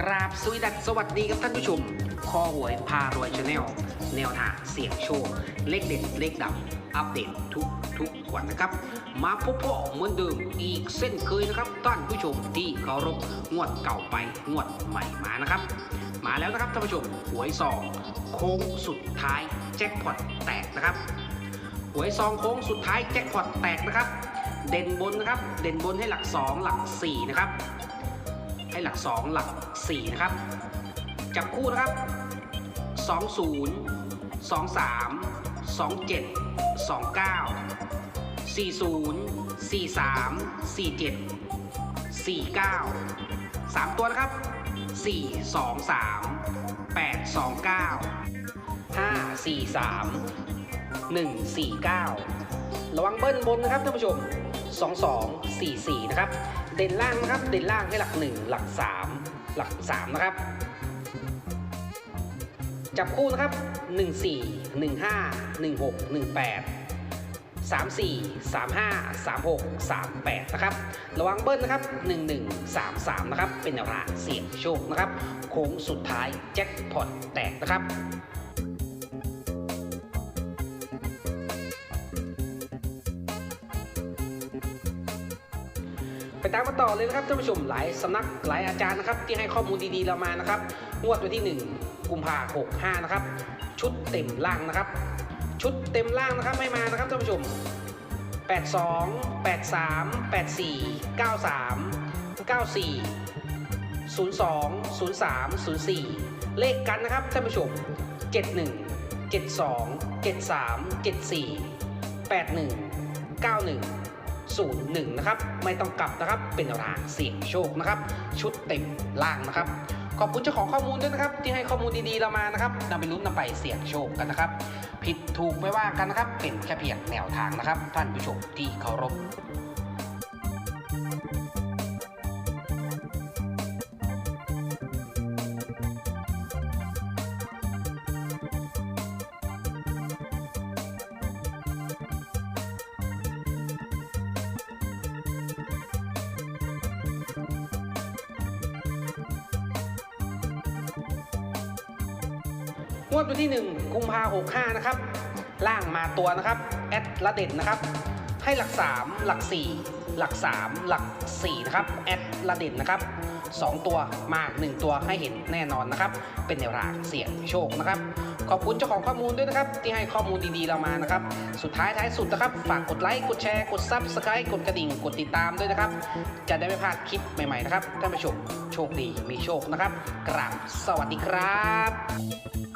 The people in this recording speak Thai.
กราบสวีดัสสวัสดีครับท่านผู้ชม คอหวยพารวยชาแนลแนวทางเสี่ยงโชค เลขเด็ดเลขดับอัปเดตทุกทุกวันนะครับ มาพบพ่อเหมือนเดิมอีกเส้นเคยนะครับ ท่านผู้ชมที่เคารพงวดเก่าไปงวดใหม่มานะครับ มาแล้วนะครับท่านผู้ชมหวยซองโค้งสุดท้ายแจ็คพอตแตกนะครับหวยซองโค้งสุดท้ายแจ็คพอตแตกนะครับ เด่นบนนะครับ เด่นบนให้หลัก 2 หลัก4นะครับ ให้หลัก 2 หลัก 4 นะครับ จับคู่นะครับ 20 23 27 29 40 43 47 49 3 ตัวนะครับ 4 2 3 8 2 9 5 4 3 149 ระวังเบิ้ลบนนะครับท่านผู้ชม 2244 นะครับ เด่นล่างนะครับ เด่นล่างให้หลัก 1 หลัก 3 หลัก 3 นะครับ จับคู่นะครับ 14 15 16 18 34 35 36 38 นะครับ ระวังเบิ้ลนะครับ 11 33 นะครับ เป็นแนวทางเสี่ยงโชคนะครับ โค้งสุดท้ายแจ็คพอตแตกนะครับ ไปตามมาต่อเลยนะครับท่านผู้ชมหลายสำนักหลายอาจารย์นะครับที่ให้ข้อมูลดีๆเรามานะครับงวดวันที่ 1 กุมภาหกห้านะครับ ชุดเต็มล่างนะครับ ชุดเต็มล่างนะครับไม่มานะครับท่านผู้ชม 82 83 84 93 94 02 03 04 เลขกันนะครับท่านผู้ชม 71 72 73 74 81 91 01นะครับไม่ต้องกลับนะครับเป็นรางเสี่ยงโชคนะครับชุดเต็มล่างนะครับขอบคุณเจ้าของข้อมูลด้วยนะครับที่ให้ข้อมูลดีๆเรามานะครับนำไปลุ้นนำไปเสี่ยงโชคกันนะครับ ผิดถูกไม่ว่ากันนะครับ เป็นแค่เพียงแนวทางนะครับ ท่านผู้ชมที่เคารพ งวดวันที่ 1 กุมภาหกห้านะครับ ล่างมาตัวนะครับ แอดละเด็ดนะครับ ให้หลัก 3 หลัก 4 หลัก 3 หลัก 4 นะครับ แอดละเด็ดนะครับ 2 ตัวมา 1 ตัวให้เห็นแน่นอนนะครับ เป็นแนวทางเสี่ยงโชคนะครับ ขอบคุณเจ้าของข้อมูลด้วยนะครับ ที่ให้ข้อมูลดีๆเรามานะครับ สุดท้ายท้ายสุดนะครับ ฝากกดไลค์ กดแชร์ กดซับสไครต์กดกระดิ่ง กดติดตามด้วยนะครับ จะได้ไม่พลาดคลิปใหม่ๆนะครับ ท่านผู้ชมโชคดีมีโชคนะครับ กราบสวัสดีครับ